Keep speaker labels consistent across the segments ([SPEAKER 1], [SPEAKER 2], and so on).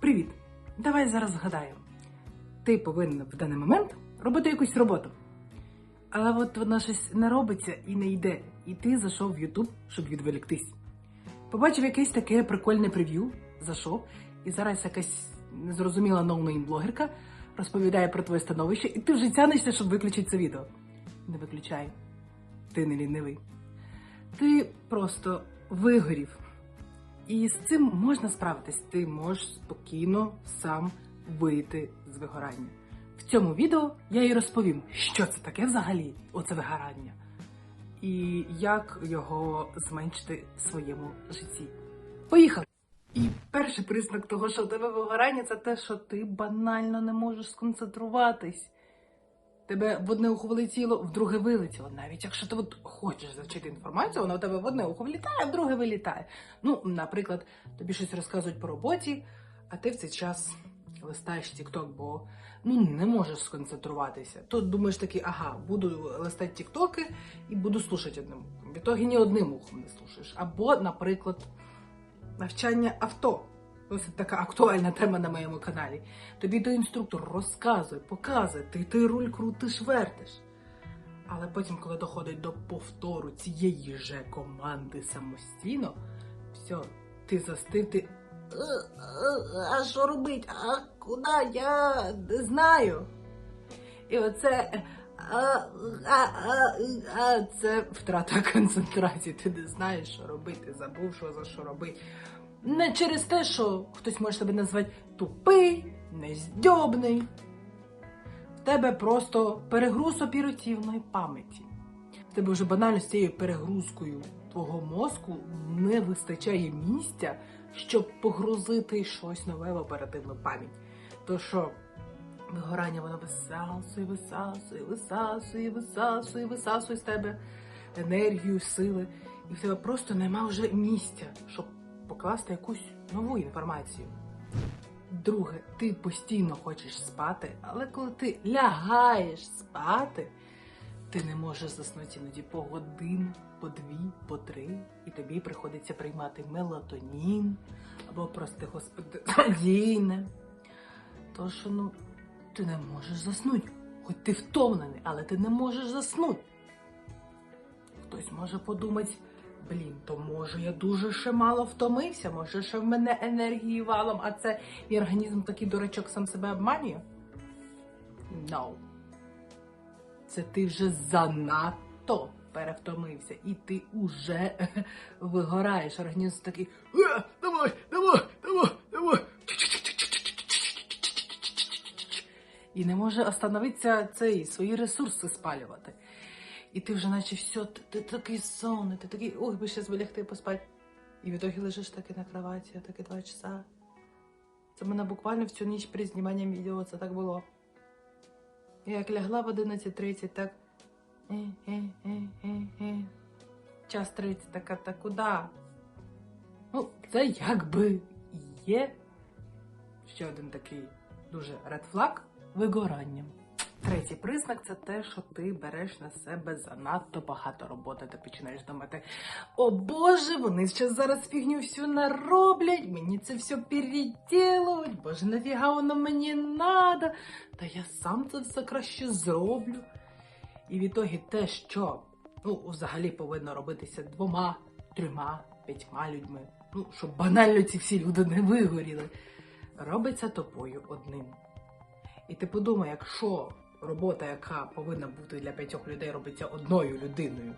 [SPEAKER 1] Привіт! Давай зараз згадаємо. Ти повинен в даний момент робити якусь роботу. Але от вона щось не робиться і не йде. І ти зайшов в YouTube, щоб відволіктись. Побачив якесь таке прикольне прев'ю, зайшов, і зараз якась незрозуміла ноунейм блогерка розповідає про твоє становище, і ти вже тянешся, щоб виключити це відео. Не виключай. Ти не лінивий. Ти просто вигорів. І з цим можна справитись. Ти можеш спокійно сам вийти з вигорання. В цьому відео я їй розповім, що це таке взагалі, оце вигорання, і як його зменшити в своєму житті. Поїхали! І перший признак того, що в тебе вигорання, це те, що ти банально не можеш сконцентруватись. Тебе в одне ухо влетіло, в друге вилетіло. Навіть якщо ти от хочеш завчити інформацію, вона в тебе в одне ухо влітає, а в друге вилітає. Ну, наприклад, тобі щось розказують по роботі, а ти в цей час листаєш TikTok, бо ну не можеш сконцентруватися. Тут думаєш такий, ага, буду листати тіктоки і буду слушати одним ухом. В ітогі ні одним ухом не слушаєш. Або, наприклад, навчання авто. Ось така актуальна тема на моєму каналі. Тобі то інструктор розказує, показує, ти, ти руль крутиш, вертиш. Але потім, коли доходить до повтору цієї же команди самостійно, все, ти застив, ти. «Е, е, А що робить? А куди? Я не знаю. І оце. А, а, а, а, це втрата концентрації. Ти не знаєш, що робити, забув, що за що робити. Не через те, що хтось може тебе назвати тупий, нездьобний. В тебе просто перегруз оперативної пам'яті. В тебе вже банально з цією перегрузкою твого мозку не вистачає місця, щоб погрузити щось нове в оперативну пам'ять. То що вигорання воно висасує, висасує, висасує, висасує, висасує з тебе енергію, сили, і в тебе просто нема вже місця, щоб покласти якусь нову інформацію. Друге, ти постійно хочеш спати, але коли ти лягаєш спати, ти не можеш заснути іноді по годину, по дві, по три, і тобі приходиться приймати мелатонін або, прости господи, надійне. То що ну, ти не можеш заснути. Хоч ти втомлений, але ти не можеш заснути. Хтось може подумати, блін, то може я дуже ще мало втомився, може ще в мене енергії валом, а це мій організм такий дурачок сам себе обманює? No. Це ти вже занадто перевтомився, і ти уже вигораєш. Організм такий. «Е, Давай, давай, давай, давай. І не може остановитися цей свої ресурси спалювати. І ти вже наче все, ти, ти такий сонний, ти такий, ой, би ще лягти поспати. І в ітогі лежиш таки на кроваті, таки два часа. Це мене буквально в ніч при зніманні відео це так було. Я як лягла в 11.30, так. Е, е, е. Час 30, така, та куди? Ну, це якби є ще один такий дуже ред флаг вигоранням. Третій признак це те, що ти береш на себе занадто багато роботи. Ти починаєш думати: о Боже, вони ще зараз фігню всю нароблять, мені це все переділують, боже, нафіга воно мені надо, та я сам це все краще зроблю. І в ітогі те, що ну, взагалі повинно робитися двома, трьома, п'ятьма людьми, ну, щоб банально ці всі люди не вигоріли, робиться тобою одним. І ти подумай, якщо робота, яка повинна бути для п'ятьох людей, робиться одною людиною.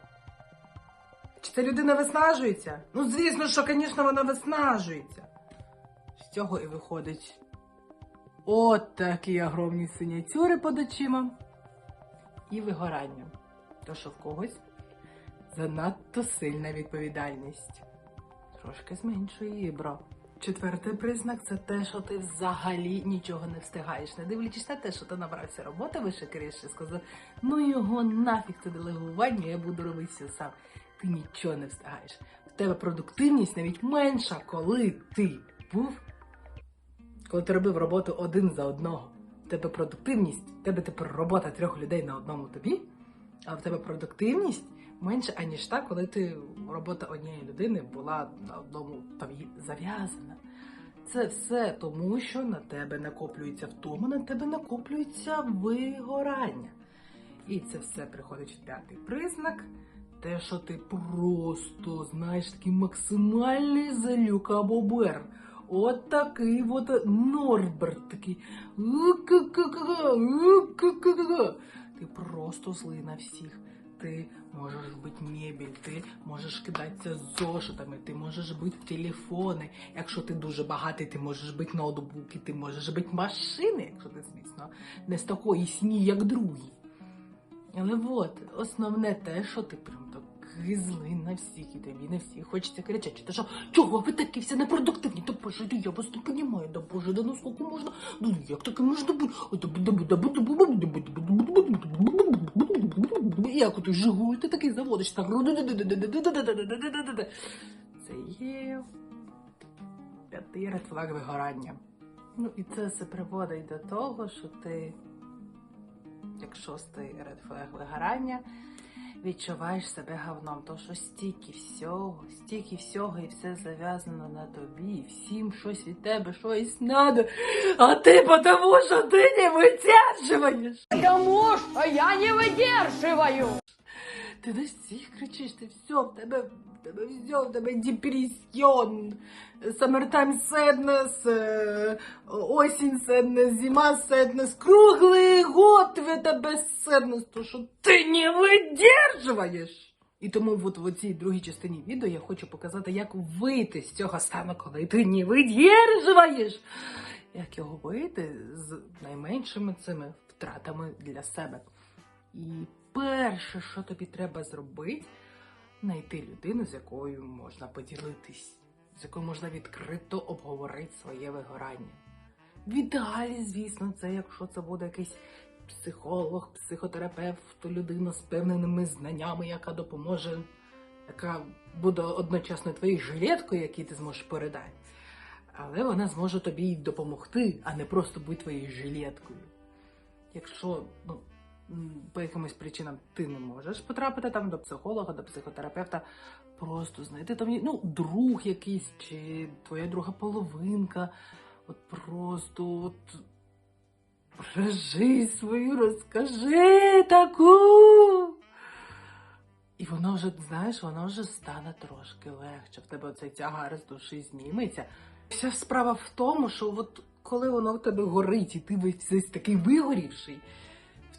[SPEAKER 1] Чи ця людина виснажується? Ну, звісно, що, звісно, вона виснажується. З цього і виходить от такі огромні синяцюри під очима і вигорання. То, що в когось занадто сильна відповідальність. Трошки зменшує її, бро. Четвертий признак це те, що ти взагалі нічого не встигаєш. Не дивлячись на те, що ти набрався роботи вище криші, сказав, ну його нафіг це делегування, я буду робити все сам. Ти нічого не встигаєш. В тебе продуктивність навіть менша, коли ти був, коли ти робив роботу один за одного. В тебе продуктивність, в тебе тепер робота трьох людей на одному тобі, а в тебе продуктивність менше, аніж та, коли ти робота однієї людини була на одному тобі зав'язана. Це все тому, що на тебе накоплюється втома, на тебе накоплюється вигорання. І це все приходить в п'ятий признак. Те, що ти просто знаєш такий максимальний залюк або бер. От такий от Норберт такий. Ти просто злий на всіх. Ти можеш бути мебель, ти можеш кидатися зошитами, ти можеш бити телефони. Якщо ти дуже багатий, ти можеш бити ноутбуки, ти можеш бити машини, якщо ти, звісно, не з такої сні, як другі. Але от, основне те, що ти прям такий на всіх, і тобі на всіх хочеться кричати. Та що, чого ви такі всі непродуктивні? Та боже, я вас не розумію, да боже, да ну скільки можна, ну як таке можна бути? Як ото Жигуль, ти такий заводиш, так. Це є п'ятий редфлаг вигорання. Ну і це все приводить до того, що ти як шостий редфлег вигорання, відчуваєш себе говном. То що стільки всього, стільки всього, і все зав'язано на тобі, і всім щось від тебе, щось надо. А ти потому що ти не витягуєш.
[SPEAKER 2] Тому що я не выдерживаю.
[SPEAKER 1] Ти на всіх кричиш, ти все, в тебе, тебе все, в тебе депресіон, summertime sadness, е, осінь sadness, зима sadness, круглий год в тебе sadness, то що ти не видержуєш. І тому от в цій другій частині відео я хочу показати, як вийти з цього стану, коли ти не видержуєш. Як його вийти з найменшими цими втратами для себе. І перше, що тобі треба зробити, знайти людину, з якою можна поділитись, з якою можна відкрито обговорити своє вигорання. В ідеалі, звісно, це якщо це буде якийсь психолог, психотерапевт, людина з певними знаннями, яка допоможе, яка буде одночасно твоєю жилеткою, який ти зможеш передати. Але вона зможе тобі й допомогти, а не просто бути твоєю жилеткою. Якщо ну, по якимось причинам ти не можеш потрапити там до психолога, до психотерапевта, просто знайти там ну, друг якийсь чи твоя друга половинка. От просто от розжи свою, розкажи таку. І воно вже, знаєш, воно вже стане трошки легше. В тебе оцей тягар з душі зніметься. Вся справа в тому, що от коли воно в тебе горить, і ти весь такий вигорівший,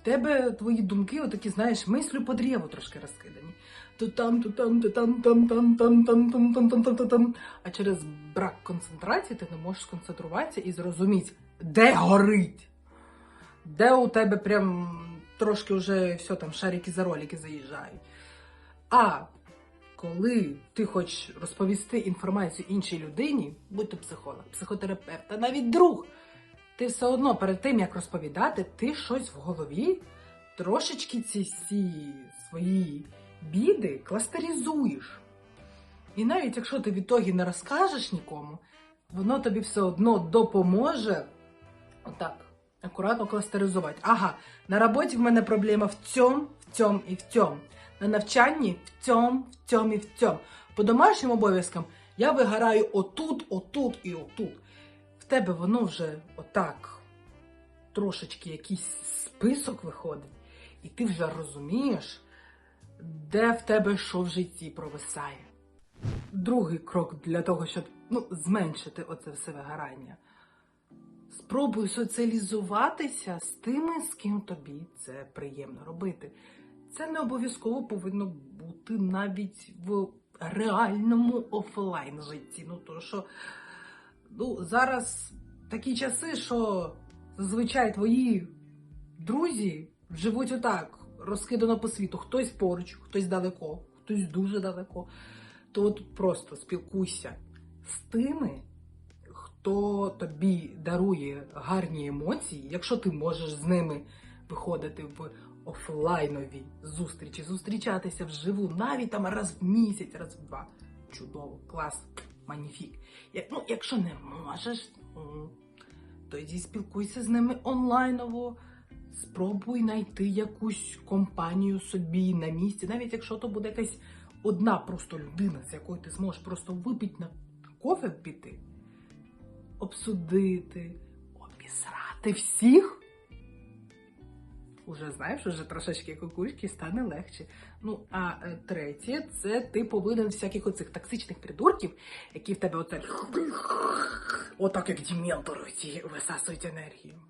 [SPEAKER 1] в тебе твої думки, отакі, знаєш, мислю по древу трошки розкидані. То там, то там, то там, там, там, там, там, там, там, там, там, там, там. А через брак концентрації ти не можеш сконцентруватися і зрозуміти, де горить. Де у тебе прям трошки вже все там шарики за ролики заїжджають. А коли ти хочеш розповісти інформацію іншій людині, будь то психолог, психотерапевт, а навіть друг, ти все одно перед тим, як розповідати, ти щось в голові трошечки ці всі свої біди кластеризуєш. І навіть якщо ти в ітогі не розкажеш нікому, воно тобі все одно допоможе отак, акуратно кластеризувати. Ага, на роботі в мене проблема в цьому, в цьому і в цьому. На навчанні в цьому, в цьому і в цьому. По домашнім обов'язкам я вигораю отут, отут і отут. Тебе воно вже отак трошечки якийсь список виходить, і ти вже розумієш, де в тебе що в житті провисає. Другий крок для того, щоб ну, зменшити оце все вигорання. Спробуй соціалізуватися з тими, з ким тобі це приємно робити. Це не обов'язково повинно бути навіть в реальному офлайн житті. Ну то що ну, зараз такі часи, що зазвичай твої друзі живуть отак, розкидано по світу. Хтось поруч, хтось далеко, хтось дуже далеко. То от просто спілкуйся з тими, хто тобі дарує гарні емоції, якщо ти можеш з ними виходити в офлайнові зустрічі, зустрічатися вживу, навіть там раз в місяць, раз в два. Чудово, клас, маніфік. Я- Ну, якщо не можеш, тоді спілкуйся з ними онлайново. Спробуй знайти якусь компанію собі на місці, навіть якщо то буде якась одна просто людина, з якою ти зможеш просто випити на кофе піти. обсудити, обісрати всіх. Уже знаєш, уже трошечки кукушки стане легше. Ну, а е, третє, це ти повинен всяких оцих токсичних придурків, які в тебе оце отак як діментори ці висасують енергію.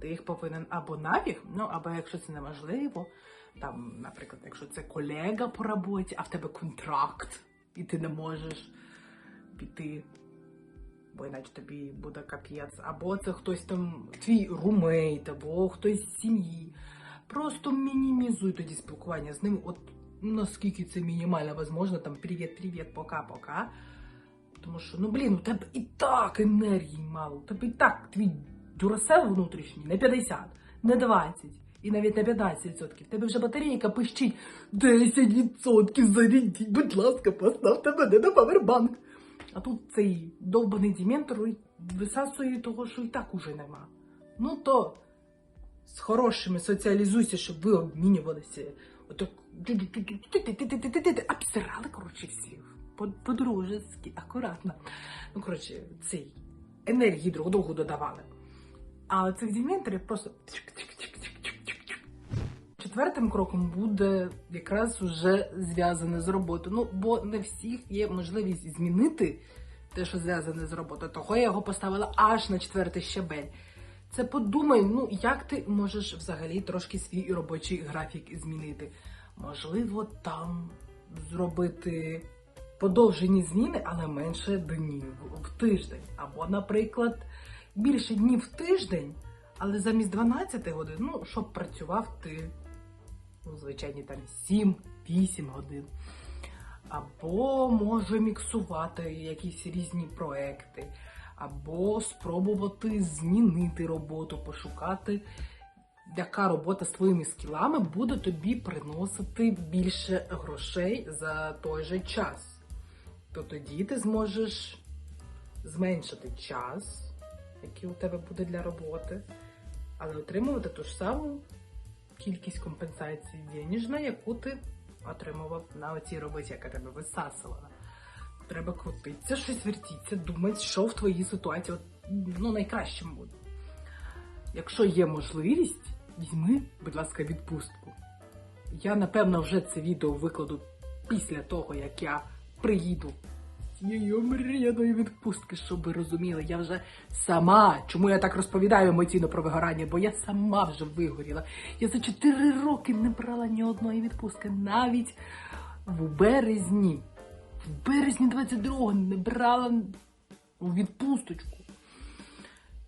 [SPEAKER 1] Ти їх повинен або нафіг, ну або якщо це неможливо, там, наприклад, якщо це колега по роботі, а в тебе контракт, і ти не можеш піти, бо іначе тобі буде капець, або це хтось там, твій румейт, або хтось з сім'ї. Просто мінімізуй тоді спілкування з ними, от наскільки це мінімально можливо, там привіт-привіт, пока-пока. Тому що, ну блін, у тебе і так енергії мало, у тебе і так твій дюрасел внутрішній не 50, не 20 і навіть не 15%. В тебе вже батарейка пищить 10% зарядіть, будь ласка, поставте мене на павербанк. А тут цей довбаний дементор висасує того, що і так уже нема. Ну то з хорошими соціалізуйся, щоб ви обмінювалися. Отак обсирали, коротше, всіх. По- По-дружески, акуратно. Ну, коротше, цей енергії друг другу додавали. А цих дементорів просто. Четвертим кроком буде якраз уже зв'язане з роботою. Ну, бо не всіх є можливість змінити те, що зв'язане з роботою. Того я його поставила аж на четвертий щабель. Це подумай, ну як ти можеш взагалі трошки свій робочий графік змінити? Можливо, там зробити подовжені зміни, але менше днів в тиждень. Або, наприклад, більше днів в тиждень, але замість 12 годин, ну, щоб працював ти, ну, звичайні там 7-8 годин. Або може міксувати якісь різні проекти, або спробувати змінити роботу, пошукати, яка робота з твоїми скілами буде тобі приносити більше грошей за той же час. То тоді ти зможеш зменшити час, який у тебе буде для роботи, але отримувати ту ж саму кількість компенсації денежна, яку ти отримував на оцій роботі, яка тебе висасувала. Треба крутитися, щось вертіться, думати, що в твоїй ситуації ну, найкращим буде. Якщо є можливість, візьми, будь ласка, відпустку. Я, напевно, вже це відео викладу після того, як я приїду цієї омріяної відпустки, щоб ви розуміли, я вже сама, чому я так розповідаю емоційно про вигорання, бо я сама вже вигоріла. Я за 4 роки не брала ні одної відпустки, навіть в березні. В березні 22-го не брала відпусточку.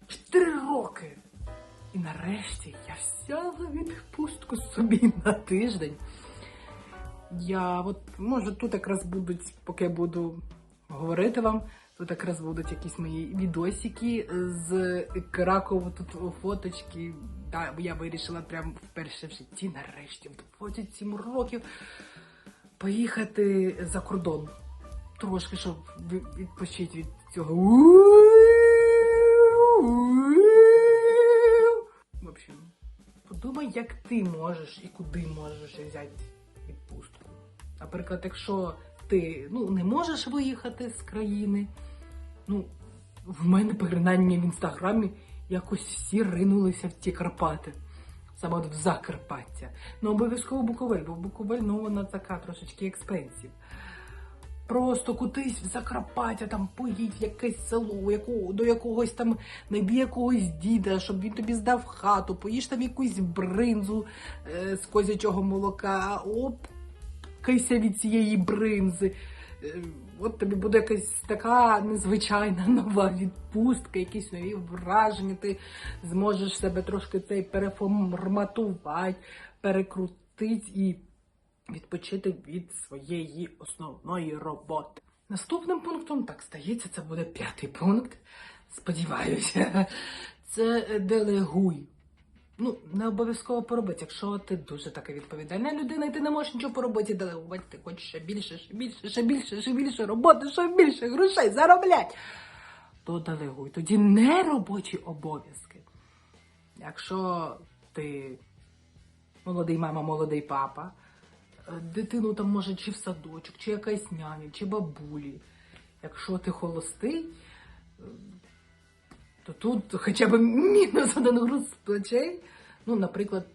[SPEAKER 1] 4 роки. І нарешті я взяла відпустку собі на тиждень. Я от може тут якраз будуть, поки я буду говорити вам, тут якраз будуть якісь мої відосики з Кракова, тут фоточки. Да, я вирішила прям вперше в житті, нарешті, в 27 років поїхати за кордон. Трошки, щоб відпочити від цього. В общем, подумай, як ти можеш і куди можеш взяти відпустку. Наприклад, якщо ти ну, не можеш виїхати з країни, ну, в мене принаймні в інстаграмі якось всі ринулися в ті Карпати. Саме от в Закарпаття. Ну, обов'язково Буковель, бо Буковель, ну, вона така трошечки експенсів. Просто кудись в Закарпаття, там поїдь в якесь село, яку, до якогось там найбі якогось діда, щоб він тобі здав хату, поїж там якусь бринзу е, з козячого молока, оп, кайся від цієї бринзи. Е, от тобі буде якась така незвичайна нова відпустка, якісь нові враження. Ти зможеш себе трошки цей переформатувати, перекрутити і відпочити від своєї основної роботи. Наступним пунктом, так стається, це буде п'ятий пункт. Сподіваюся, це делегуй. Ну, не обов'язково по роботі. Якщо ти дуже така відповідальна людина, і ти не можеш нічого по роботі делегувати, ти хочеш ще більше, ще більше, ще більше, ще більше роботи, ще більше грошей зароблять, то делегуй. Тоді не робочі обов'язки. Якщо ти молодий мама, молодий папа, е, дитину там може чи в садочок, чи якась няня, чи бабулі. Якщо ти холостий, то тут хоча б мінус один груз з плечей. Ну, наприклад,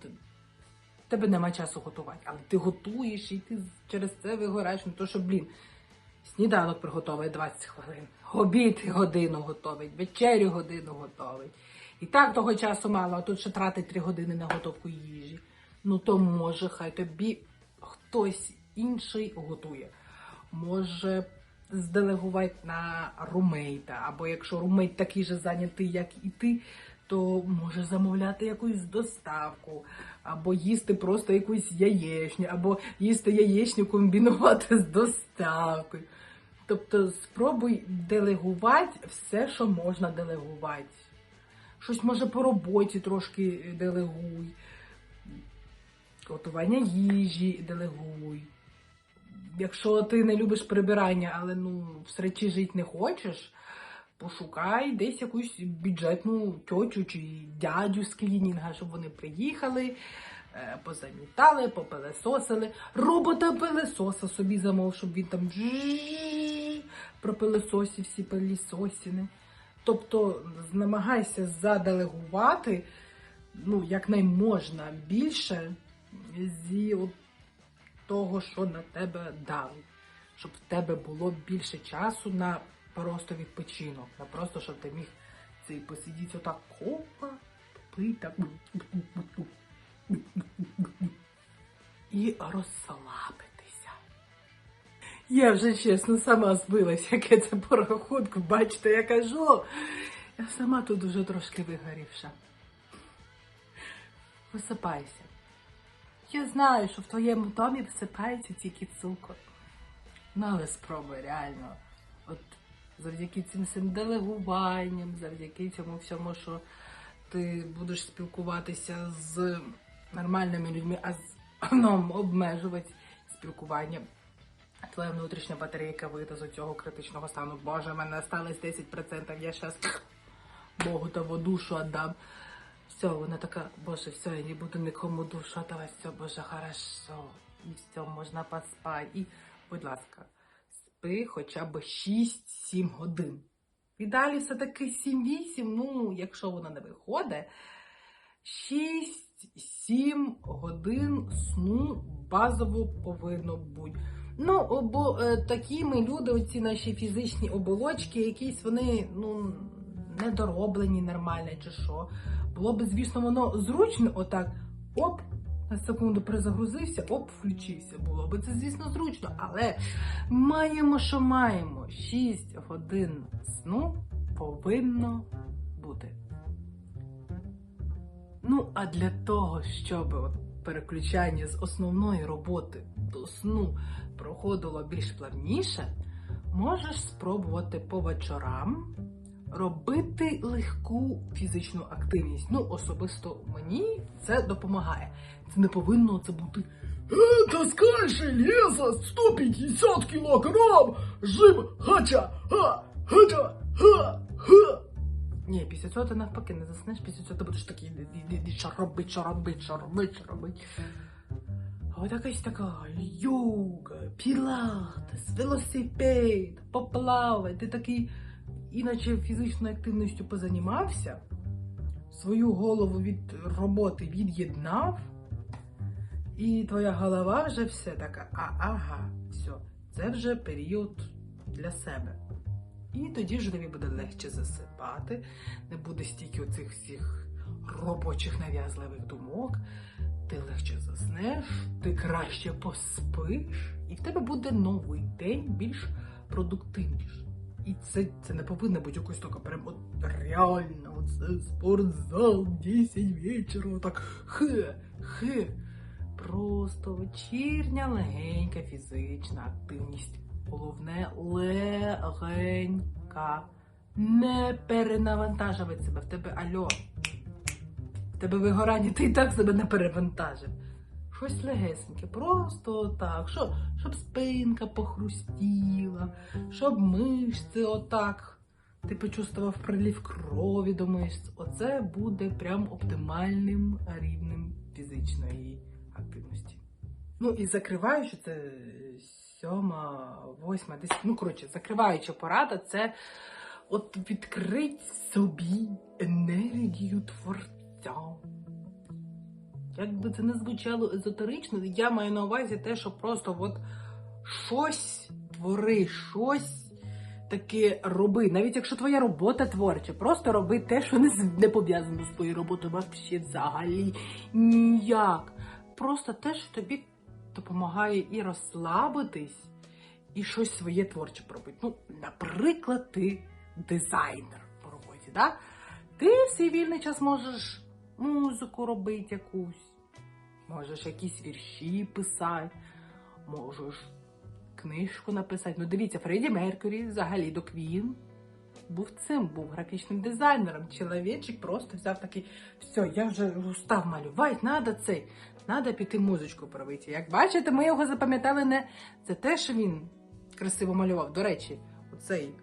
[SPEAKER 1] тебе нема часу готувати, але ти готуєш і ти через це вигораєш. Ну то що, блін, сніданок приготовить 20 хвилин, обід годину готовить, вечерю годину готовить. І так того часу мало, а тут ще тратить 3 години на готовку їжі. Ну то може, хай тобі хтось інший готує. Може зделегувати на румейта, або якщо румейт такий же зайнятий, як і ти, то може замовляти якусь доставку, або їсти просто якусь яєчню, або їсти яєчню комбінувати з доставкою. Тобто спробуй делегувати все, що можна делегувати. Щось може по роботі трошки делегуй. Готування їжі делегуй. Якщо ти не любиш прибирання, але ну в сречі жити не хочеш, пошукай десь якусь бюджетну тьотю чи дядю з клінінга, щоб вони приїхали, е, позамітали, попилесосили. Робота пилесоса собі замов, щоб він там жжж пропилесосив всі пилісосіни. Тобто намагайся заделегувати ну, якнайможна більше зі от того, що на тебе дали. Щоб в тебе було більше часу на просто відпочинок, на просто, щоб ти міг цей посидіти отак копа, пити так і розслабитися. Я вже чесно сама збилась, яке це по рахунку, бачите, я кажу. Я сама тут уже трошки вигорівша. Висипайся. Я знаю, що в твоєму домі висипається тільки цукор. Ну, але спробуй реально. От завдяки цим всім делегуванням, завдяки цьому всьому, що ти будеш спілкуватися з нормальними людьми, а з ну, обмежувати спілкування. Твоя внутрішня батарейка вийде з цього критичного стану. Боже, в мене осталось 10%, я зараз Богу того душу віддам. Все, вона така, боже, все, я не буду нікому душу давати, все, боже, хорошо. І все, можна поспати. І, будь ласка, спи хоча б 6-7 годин. І далі все-таки 7-8, ну, якщо воно не виходить, 6-7 годин сну базово повинно бути. Ну, бо е, такі ми люди, оці наші фізичні оболочки, якісь вони, ну, недороблені нормально чи що. Було б, звісно, воно зручно отак. Оп, на секунду перезагрузився, оп, включився. Було б це, звісно, зручно. Але маємо, що маємо. 6 годин сну повинно бути. Ну, а для того, щоб от переключання з основної роботи до сну проходило більш плавніше, можеш спробувати по вечорам робити легку фізичну активність. Ну, особисто мені це допомагає. Це не повинно це бути. «Е,
[SPEAKER 3] Таскай железо 150 килограмм, жим, хача, ха, хача, ха, ха.
[SPEAKER 1] Ні, після цього ти навпаки не заснеш, після цього ти будеш такий, «Ді- ді- ді, що робить, що робить, що робить, що робить. А от якась така йога, пілатес, велосипед, поплавай, ти такий, іначе фізичною активністю позанімався, свою голову від роботи від'єднав, і твоя голова вже все така, а ага, все, це вже період для себе. І тоді ж тобі буде легше засипати, не буде стільки оцих всіх робочих нав'язливих думок, ти легше заснеш, ти краще поспиш, і в тебе буде новий день більш продуктивніше. І це, це не повинно бути якось таке прям от реально, це спортзал, 10 вечора, так хе, хе. Просто вечірня легенька фізична активність. Головне легенька. Не перенавантажувати себе. В тебе альо. В тебе вигорання, ти і так себе не перевантажив. Щось легесеньке, просто так, що, щоб спинка похрустіла, щоб мишці отак. Ти почувствував прилив крові до мишць. Оце буде прям оптимальним рівнем фізичної активності. Ну і закриваючи це сьома, восьма, десять, ну коротше, закриваюча порада, це От відкрить собі енергію творця. Як би це не звучало езотерично, я маю на увазі те, що просто от щось твори, щось таке роби. Навіть якщо твоя робота творча, просто роби те, що не, не пов'язано з твоєю роботою, вообще взагалі ніяк. Просто те, що тобі допомагає і розслабитись, і щось своє творче пробити. Ну, наприклад, ти дизайнер по роботі, да? Ти в свій вільний час можеш музику робити якусь, можеш якісь вірші писати, можеш книжку написати. Ну, дивіться, Фредді Меркурі взагалі до Квін був цим, був графічним дизайнером. Чоловічик просто взяв такий, все, я вже устав малювати, треба цей, треба піти музичку пробити. Як бачите, ми його запам'ятали не за те, що він красиво малював. До речі, оцей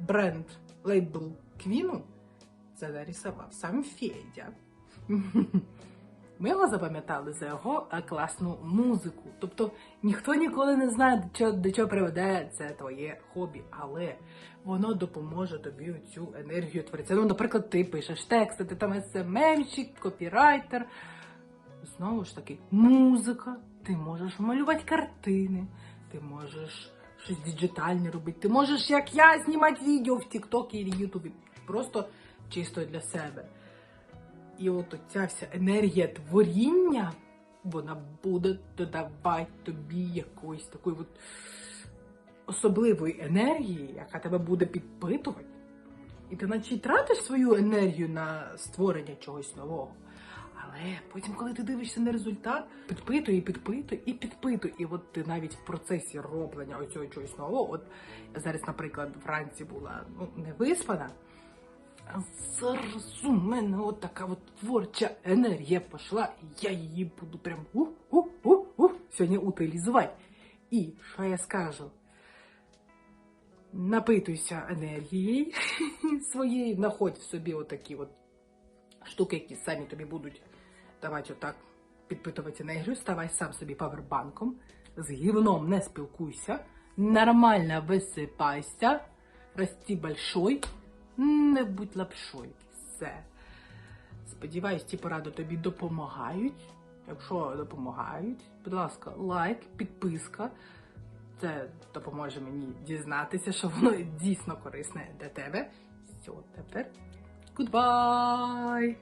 [SPEAKER 1] бренд лейбл Квіну це нарисував сам Федя. Ми його запам'ятали за його е, класну музику. Тобто ніхто ніколи не знає, до чого, приведе це твоє хобі, але воно допоможе тобі цю енергію творця. Ну, наприклад, ти пишеш тексти, ти там СММщик, копірайтер. Знову ж таки, музика. Ти можеш малювати картини, ти можеш щось діджитальне робити, ти можеш, як я, знімати відео в TikTok і Ютубі. Просто чисто для себе. І от ця вся енергія творіння, вона буде додавати тобі якоїсь такої от особливої енергії, яка тебе буде підпитувати. І ти наче тратиш свою енергію на створення чогось нового. Але потім, коли ти дивишся на результат, підпитуй підпитуй і підпитуй. І от ти навіть в процесі роблення ось цього чогось нового. От я зараз, наприклад, вранці була ну, не виспана. А у мене от така от творча енергія пішла, і я її буду прям у-у-у-у сьогодні утилізувати. І що я скажу? Напитуйся енергією своєї, знаходь в собі отакі от штуки, які самі тобі будуть давати отак підпитувати енергію, ставай сам собі павербанком, з гівном не спілкуйся, нормально висипайся, рости большой, не будь лапшой. Все. Сподіваюсь, ці поради тобі допомагають. Якщо допомагають, будь ласка, лайк, підписка. Це допоможе мені дізнатися, що воно дійсно корисне для тебе. Все, тепер goodbye!